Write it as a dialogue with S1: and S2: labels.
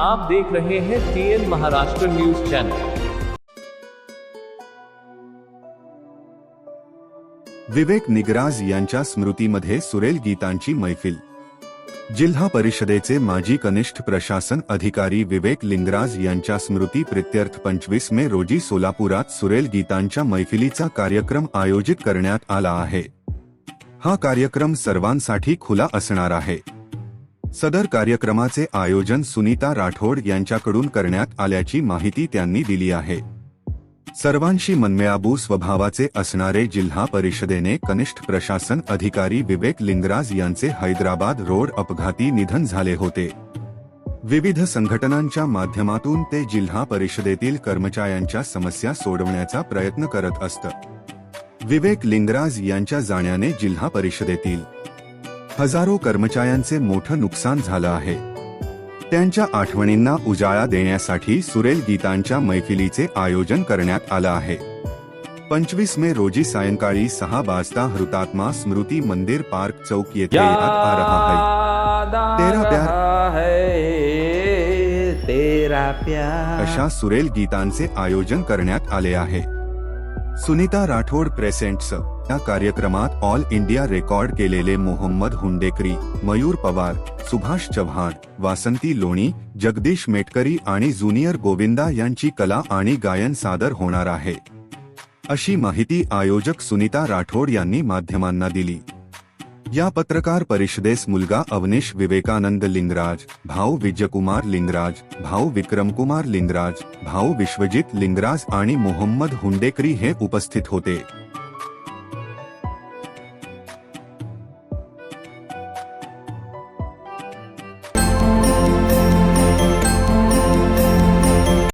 S1: देख रहे हैं TN Maharashtra news channel
S2: Vivek Nigraj यांच्या स्मृतीमध्ये सुरेल गीतांची मैफिल। जिल्हा परिषदेचे माजी कनिष्ठ प्रशासन अधिकारी विवेक लिंगराज यांच्या स्मृती प्रित्यर्थ पंचवीस मे रोजी सोलापुरात सुरेल गीतांच्या मैफिलीचा कार्यक्रम आयोजित करण्यात आला आहे। हा कार्यक्रम सर्वांसाठी खुला असणार आहे। सदर कार्यक्रमाचे आयोजन सुनीता राठोड यांच्याकडून करण्यात आल्याची माहिती त्यांनी दिली आहे. सर्वांशी मनमेआबू स्वभावाचे असणारे जिल्हा परिषदेने कनिष्ठ प्रशासन अधिकारी विवेक लिंगराज यांचे हैदराबाद रोड अपघाती निधन झाले होते. विविध संघटनांच्या माध्यमातून ते जिल्हा परिषदेतील कर्मचाऱ्यांच्या समस्या सोडवण्याचा प्रयत्न करत असत. विवेक लिंगराज यांच्या जाण्याने जिल्हा परिषदेतील हजारो कर्मचाऱ्यांचे मोठं नुकसान झालं आहे. त्यांच्या आठवणींना उजाळा देण्यासाठी सुरेल गीतांच्या मैफिलीचे आयोजन करण्यात आलं आहे. पंचवीस मे रोजी सायंकाळी सहा वाजता हुतात्मा स्मृती मंदिर पार्क चौक येथे तेरा प्यार.
S3: तेरा प्यार.
S2: अशा सुरेल गीतांचे आयोजन करण्यात आले आहे. सुनीता राठोड प्रेसेंट्स या कार्यक्रमात ऑल इंडिया रेकॉर्ड केलेले मोहम्मद हुंडेकरी मयूर पवार सुभाष चव्हाण वासंती लोणी जगदीश मेटकरी आणि ज्युनियर गोविंदा यांची कला आणि गायन सादर होणार आहे. अशी माहिती आयोजक सुनीता राठोड यांनी माध्यमांना दिली. या पत्रकार परिषदेस मुलगा अवनीश विवेकानंद लिंगराज भाऊ विजयकुमार लिंगराज भाऊ विक्रमकुमार लिंगराज भाऊ विश्वजित लिंगराज आणि मोहम्मद हुंडेकरी हे उपस्थित होते.